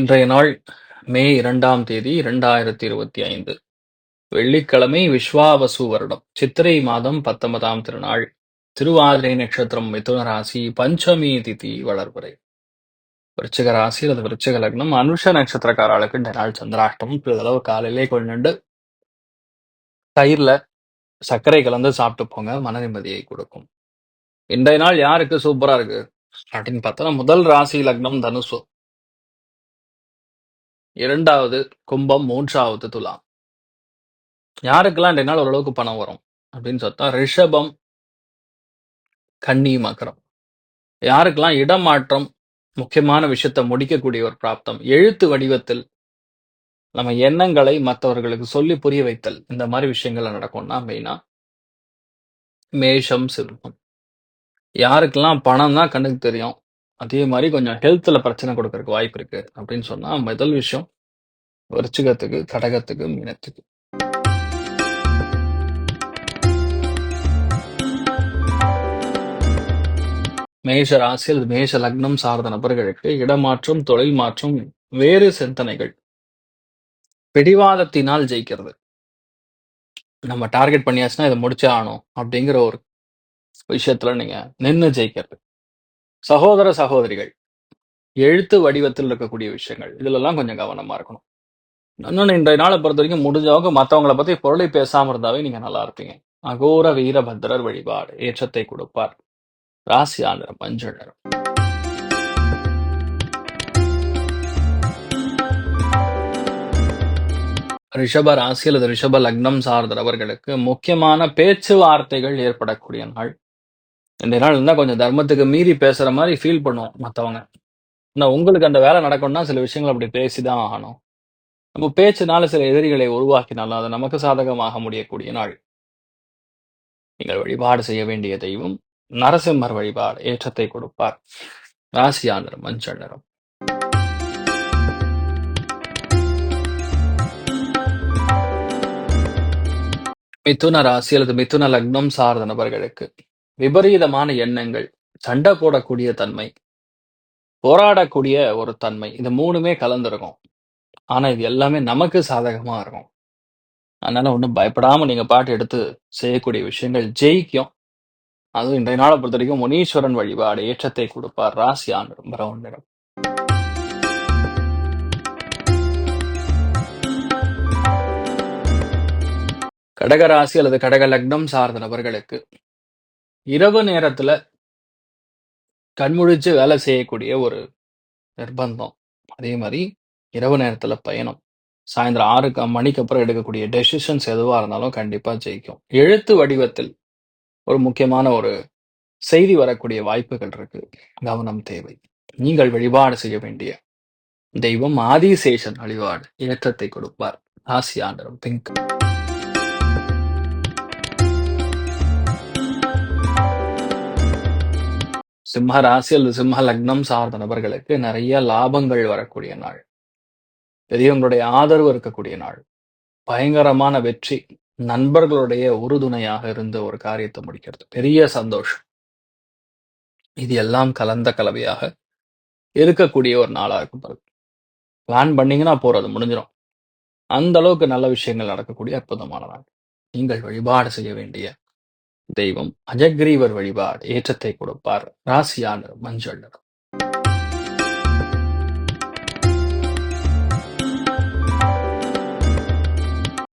இன்றைய நாள் மே இரண்டாம் தேதி இரண்டாயிரத்தி இருபத்தி ஐந்து. வெள்ளிக்கிழமை விஸ்வாவசு வருடம் சித்திரை மாதம் பத்தொன்பதாம் திருநாள். திருவாதிரை நட்சத்திரம் மிதுன ராசி பஞ்சமி திதி வளர்புரை விருச்சிக ராசி அல்லது விருச்சிக லக்னம் அனுஷ நட்சத்திரக்காரர்களுக்கு இந்த நாள் சந்திராஷ்டமம். சிறிதளவு காலையிலே கொண்டு தயிர்ல சர்க்கரை கலந்து சாப்பிட்டு போங்க மன நிம்மதியை கொடுக்கும். இன்றைய நாள் யாருக்கு சூப்பரா இருக்கு? அப்படின்னு பார்த்தா முதல் ராசி லக்னம் தனுசு. இரண்டாவது கும்பம் மூன்றாவது துலாம். யாருக்கெல்லாம் ரெண்டு நாள் ஓரளவுக்கு பணம் வரும்? அப்படின்னு சொன்னா ரிஷபம் கன்னி மக்கரம் யாருக்கெல்லாம் இடமாற்றம் முக்கியமான விஷயத்தை முடிக்கக்கூடிய ஒரு பிராப்தம்? எழுத்து வடிவத்தில் நம்ம எண்ணங்களை மற்றவர்களுக்கு சொல்லி புரிய வைத்தல். இந்த மாதிரி விஷயங்கள்ல நடக்கும்னா மெயினா மேஷம் சிம்மம். யாருக்கெல்லாம் பணம் தான் கண்ணுக்கு தெரியும். அதே மாதிரி கொஞ்சம் ஹெல்த்ல பிரச்சனை கொடுக்கறதுக்கு வாய்ப்பு இருக்கு அப்படின்னு சொன்னா முதல் விஷயம் விருச்சிகத்துக்கு கடகத்துக்கு மீனத்துக்கு. மேஷ ராசியில் மேஷ லக்னம் சார்ந்த நபர்களுக்கு இடமாற்றம் தொழில் மாற்றம் வேறு சிந்தனைகள். பிடிவாதத்தினால் ஜெயிக்கிறது. நம்ம டார்கெட் பண்ணியாச்சுன்னா இதை முடிச்சே ஆகணும் அப்படிங்கிற ஒரு விஷயத்துல நீங்க நின்று ஜெயிக்கிறது. சகோதர சகோதரிகள் எழுத்து வடிவத்தில் இருக்கக்கூடிய விஷயங்கள் இதுலலாம் கொஞ்சம் கவனமா இருக்கணும். இன்னொன்று இன்றைய நாளை பொறுத்த வரைக்கும் முடிஞ்சவங்க மற்றவங்களை பத்தி பொருளை பேசாம இருந்தாவே நீங்க நல்லா இருப்பீங்க. அகோர வீரபத்ரர் வழிபாடு ஏற்றத்தை கொடுப்பார். ராசி ஆந்திரம் மஞ்சள் நிறம். ரிஷப ராசி அல்லது ரிஷப லக்னம் சார்ந்தவர்களுக்கு முக்கியமான பேச்சுவார்த்தைகள் ஏற்படக்கூடிய நாள். இந்த நாள் இருந்தால் கொஞ்சம் தர்மத்துக்கு மீறி பேசுற மாதிரி ஃபீல் பண்ணுவோம் மற்றவங்க ஆனால் உங்களுக்கு அந்த வேலை நடக்கணும்னா சில விஷயங்கள் அப்படி பேசிதான் ஆகணும். நம்ம பேச்சுனால சில எதிரிகளை உருவாக்கினாலும் அது நமக்கு சாதகமாக முடியக்கூடிய நாள். நீங்கள் வழிபாடு செய்ய வேண்டிய தெய்வம் நரசிம்மர் வழிபாடு ஏற்றத்தை கொடுப்பார். ராசியா நிறம் மஞ்சள் நிறம். மிதுன ராசி அல்லது மிதுன லக்னம் சார்ந்த நபர்களுக்கு விபரீதமான எண்ணங்கள் சண்டை போடக்கூடிய தன்மை போராடக்கூடிய ஒரு தன்மை இது மூணுமே கலந்துருக்கும். ஆனா இது எல்லாமே நமக்கு சாதகமா இருக்கும். அதனால ஒன்றும் பயப்படாம நீங்க பாட்டு எடுத்து செய்யக்கூடிய விஷயங்கள் ஜெயிக்கும். அதுவும் இன்றைய நாளை பொறுத்த வரைக்கும் முனீஸ்வரன் வழிபாடு ஏற்றத்தை கொடுப்பார் ராசி ஆண்டு பிரவுன் நிறம் கடக ராசி அல்லது கடக லக்னம் சார்ந்த நபர்களுக்கு இரவு நேரத்துல கண்முழிச்சு வேலை செய்யக்கூடிய ஒரு நிர்பந்தம். அதே மாதிரி இரவு நேரத்துல பயணம். சாயந்தரம் ஆறு க- மணிக்கு அப்புறம் எடுக்கக்கூடிய டெசிஷன்ஸ் எதுவா இருந்தாலும் கண்டிப்பா ஜெயிக்கும். எழுத்து வடிவத்தில் ஒரு முக்கியமான ஒரு செய்தி வரக்கூடிய வாய்ப்புகள் இருக்கு. கவனம் தேவை. நீங்கள் வழிபாடு செய்ய வேண்டிய தெய்வம் ஆதிசேஷன் வழிபாடு ஏற்றத்தை கொடுப்பார். ராசி ஆண்டரம் பிங்க் சிம்ம ராசி அல்லது சிம்ம லக்னம் சார்ந்த நபர்களுக்கு நிறைய லாபங்கள் வரக்கூடிய நாள். பெரியவங்களுடைய ஆதரவு இருக்கக்கூடிய நாள். பயங்கரமான வெற்றி. நண்பர்களுடைய உறுதுணையாக இருந்த ஒரு காரியத்தை முடிக்கிறது. பெரிய சந்தோஷம். இது எல்லாம் கலந்த கலவையாக இருக்கக்கூடிய ஒரு நாளா இருக்கும் பிறகு பிளான் பண்ணீங்கன்னா போறது முடிஞ்சிடும் அந்த அளவுக்கு நல்ல விஷயங்கள் நடக்கக்கூடிய அற்புதமான நாள். நீங்கள் வழிபாடு செய்ய வேண்டிய தெய்வம் அஜகிரீவர் வழிபாடு ஏற்றத்தை கொடுப்பார். ராசியான மஞ்சள். நிறம்.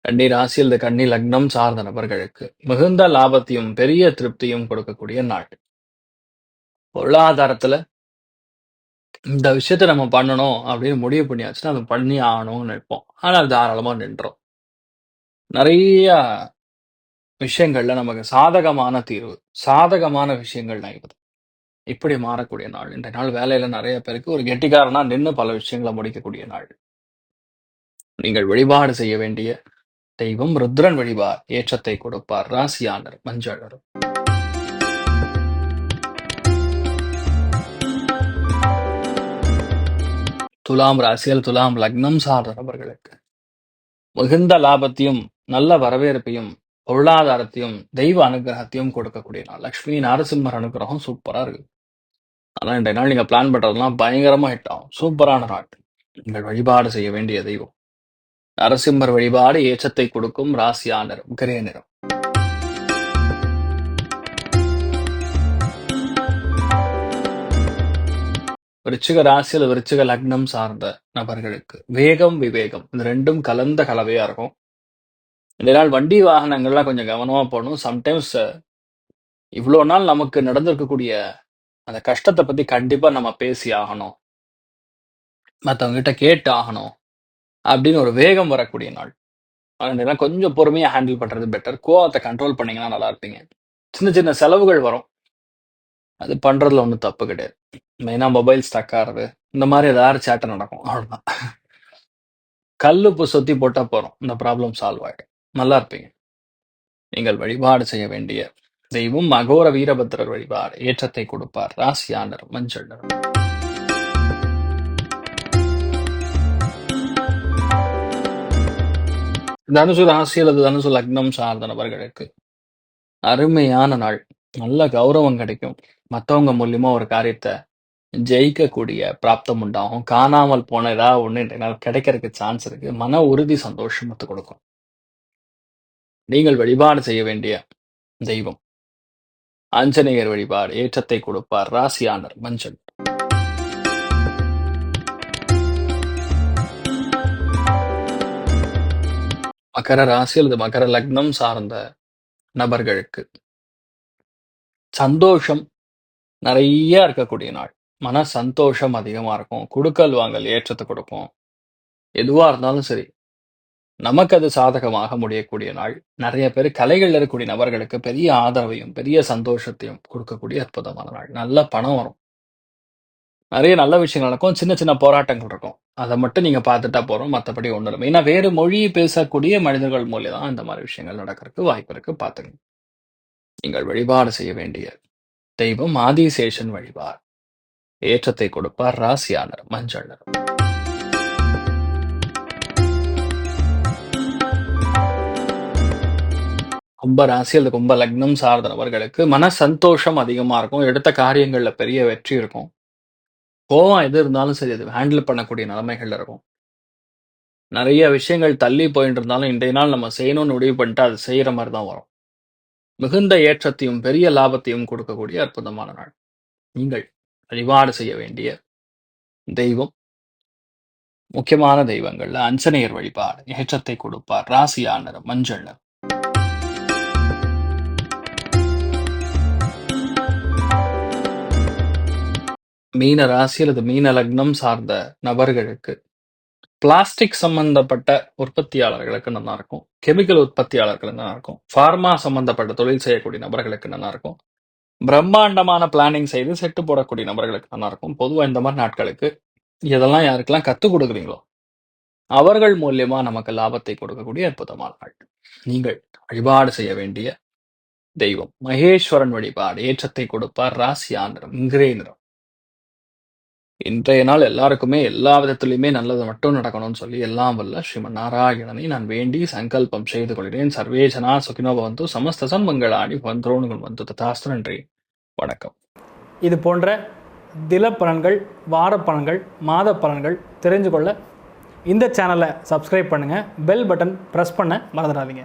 கன்னி ராசியில் இந்த கன்னி லக்னம் சார்ந்த நபர்களுக்கு மிகுந்த லாபத்தையும் பெரிய திருப்தியும் கொடுக்கக்கூடிய நாள். பொருளாதாரத்துல இந்த விஷயத்த நம்ம பண்ணணும் அப்படின்னு முடிவு பண்ணியாச்சுன்னா அதை பண்ணி ஆகணும்னு நினைப்போம். ஆனால் தாராளமா நின்றோம். நிறைய விஷயங்கள்ல நமக்கு சாதகமான தீர்வு சாதகமான விஷயங்கள் நைவது இப்படி மாறக்கூடிய நாள். இந்த நாள் வேலையில நிறைய பேருக்கு ஒரு கெட்டிக்காரனா நின்று பல விஷயங்களை முடிக்கக்கூடிய நாள். நீங்கள் வழிபாடு செய்ய வேண்டிய தெய்வம் ருத்ரன் வழிபார். ஏற்றத்தை கொடுப்பார். ராசியானர் மஞ்சள். துலாம் ராசியல் துலாம் லக்னம் சார்ந்த நபர்களுக்கு மிகுந்த லாபத்தையும் நல்ல வரவேற்பையும் பொருளாதாரத்தையும் தெய்வ அனுகிரகத்தையும் கொடுக்கக்கூடிய நாள். லக்ஷ்மி நரசிம்மர் அனுகிரகம் சூப்பரா இருக்கு அதான் இந்த நாள். நீங்க பிளான் பண்ணுறதுலாம் பயங்கரமா ஹிட் ஆகும். சூப்பரான நாள். நீங்கள் வழிபாடு செய்ய வேண்டிய தெய்வம். நரசிம்மர் வழிபாடு ஏச்சத்தை கொடுக்கும் ராசியா நிறம் கிரே நிறம். விருச்சிக ராசியில் விருச்சிக லக்னம் சார்ந்த நபர்களுக்கு வேகம் விவேகம். இந்த ரெண்டும் கலந்த கலவையா இருக்கும். இந்த நாள் வண்டி வாகனங்கள்லாம் கொஞ்சம் கவனமாக போகணும் சம்டைம்ஸ் இவ்வளோ நாள் நமக்கு நடந்திருக்கக்கூடிய அந்த கஷ்டத்தை பற்றி கண்டிப்பாக நம்ம பேசி ஆகணும். மற்றவங்க கிட்ட கேட்டு ஆகணும். அப்படின்னு ஒரு வேகம் வரக்கூடிய நாள். அதனால கொஞ்சம் பொறுமையாக ஹேண்டில் பண்ணுறது பெட்டர் கோவத்தை கண்ட்ரோல் பண்ணீங்கன்னா நல்லா இருப்பீங்க. சின்ன சின்ன செலவுகள் வரும். அது பண்றதுல ஒன்றும் தப்பு கிடையாது. மெயினாக மொபைல் ஸ்டக் ஆகிறது இந்த மாதிரி ஏதாவது சேட்டை நடக்கும். அவ்வளவுதான். கல்லுப்பு சொத்தி போட்டால் போகிறோம் இந்த ப்ராப்ளம் சால்வ் ஆகிடும் நல்லா இருப்பீங்க. நீங்கள் வழிபாடு செய்ய வேண்டிய தெய்வம் அகோர வீரபத்திரர் வழிபாடு. ஏற்றத்தை கொடுப்பார். ராசியானர் மஞ்சள் நிறம். தனுசு ராசி அல்லது தனுசு லக்னம் சார்ந்த நபர்களுக்கு அருமையான நாள். நல்ல கௌரவம் கிடைக்கும். மற்றவங்க மூலியமா ஒரு காரியத்தை ஜெயிக்கக்கூடிய பிராப்தம் உண்டாகும். காணாமல் போன ஏதாவது ஒண்ணு கிடைக்கிறதுக்கு சான்ஸ் இருக்கு. மன உறுதி சந்தோஷமத்தை கொடுக்கும். நீங்கள் வழிபாடு செய்ய வேண்டிய தெய்வம். ஆஞ்சநேயர் வழிபாடு ஏற்றத்தை கொடுப்பார் ராசியானர் மஞ்சள். மகர ராசி அல்லது மகர லக்னம் சார்ந்த நபர்களுக்கு சந்தோஷம் நிறைய இருக்கக்கூடிய நாள். மன சந்தோஷம் அதிகமா இருக்கும். குடுக்கல் வாங்கல் ஏற்றத்தை கொடுக்கும் எதுவா இருந்தாலும் சரி நமக்கு அது சாதகமாக முடியக்கூடிய நாள். நிறைய பேர் கலைகளில் இருக்கக்கூடிய நபர்களுக்கு பெரிய ஆதரவையும் பெரிய சந்தோஷத்தையும் கொடுக்கக்கூடிய அற்புதமான நாள். நல்ல பணம் வரும். நிறைய நல்ல விஷயங்கள் நடக்கும். சின்ன சின்ன போராட்டங்கள் இருக்கும். அதை மட்டும் நீங்க பார்த்துட்டா போறோம் மற்றபடி ஒன்றும் இல்லை ஏன்னா வேறு மொழி பேசக்கூடிய மனிதர்கள் மூலியம் தான் இந்த மாதிரி விஷயங்கள் நடக்கிறதுக்கு வாய்ப்பு இருக்கு. பார்த்துங்க. நீங்கள் வழிபாடு செய்ய வேண்டிய தெய்வம் ஆதிசேஷன் வழிபார் ஏற்றத்தை கொடுப்பார் ராசியானர் மஞ்சள் நிறம். கும்ப ராசி அல்லது கும்ப லக்னம் சார்ந்த நபர்களுக்கு மன சந்தோஷம் அதிகமா இருக்கும். எடுத்த காரியங்கள்ல பெரிய வெற்றி இருக்கும். கோவம் எது இருந்தாலும் சரி அது ஹேண்டில் பண்ணக்கூடிய நிலைமைகள் இருக்கும். நிறைய விஷயங்கள் தள்ளி போயிட்டு இருந்தாலும் இன்றைய நாள் நம்ம செய்யணும்னு முடிவு பண்ணிட்டு அது செய்யற மாதிரி தான் வரும். மிகுந்த ஏற்றத்தையும் பெரிய லாபத்தையும் கொடுக்கக்கூடிய அற்புதமான நாள். நீங்கள் வழிபாடு செய்ய வேண்டிய தெய்வம். முக்கியமான தெய்வங்கள்ல அஞ்சனையர் வழிபாடு ஏற்றத்தை கொடுப்பார். ராசியானர் மஞ்சள் மீன ராசி அல்லது மீன லக்னம் சார்ந்த நபர்களுக்கு பிளாஸ்டிக் சம்பந்தப்பட்ட உற்பத்தியாளர்களுக்கு நல்லா இருக்கும் கெமிக்கல் உற்பத்தியாளர்களுக்கு நல்லா இருக்கும் ஃபார்மா சம்பந்தப்பட்ட தொழில் செய்யக்கூடிய நபர்களுக்கு நல்லா இருக்கும் பிரம்மாண்டமான பிளானிங் செய்து செட்டு போடக்கூடிய நபர்களுக்கு நல்லா இருக்கும் பொதுவா இந்த மாதிரி நாட்களுக்கு இதெல்லாம் யாருக்கெல்லாம் கற்றுக் கொடுக்குறீங்களோ அவர்கள் மூலியமா நமக்கு லாபத்தை கொடுக்கக்கூடிய அற்புதமான நாள். நீங்கள் வழிபாடு செய்ய வேண்டிய தெய்வம். மகேஸ்வரன் வழிபாடு ஏற்றத்தை கொடுப்பார். ராசி ஆந்திரம் இங்கிரே நிறம் இன்றைய நாள் எல்லாருக்குமே எல்லா விதத்திலையுமே நல்லது மட்டும் நடக்கணும்னு சொல்லி எல்லாம் வல்ல. ஸ்ரீமன் நாராயணனை நான் வேண்டி சங்கல்பம் செய்து கொள்கிறேன். சர்வேஜனா சுகினோபவந்து சமஸ்த சன்மங்களாடி வந்தோணுகள் வந்து ததாஸ்து நன்றி. வணக்கம். இது போன்ற தில பலன்கள் வார பலன்கள் மாத பலன்கள் தெரிஞ்சு கொள்ள இந்த சேனலை சப்ஸ்கிரைப் பண்ணுங்கள் பெல் பட்டன் ப்ரெஸ் பண்ண மறந்துடாதீங்க.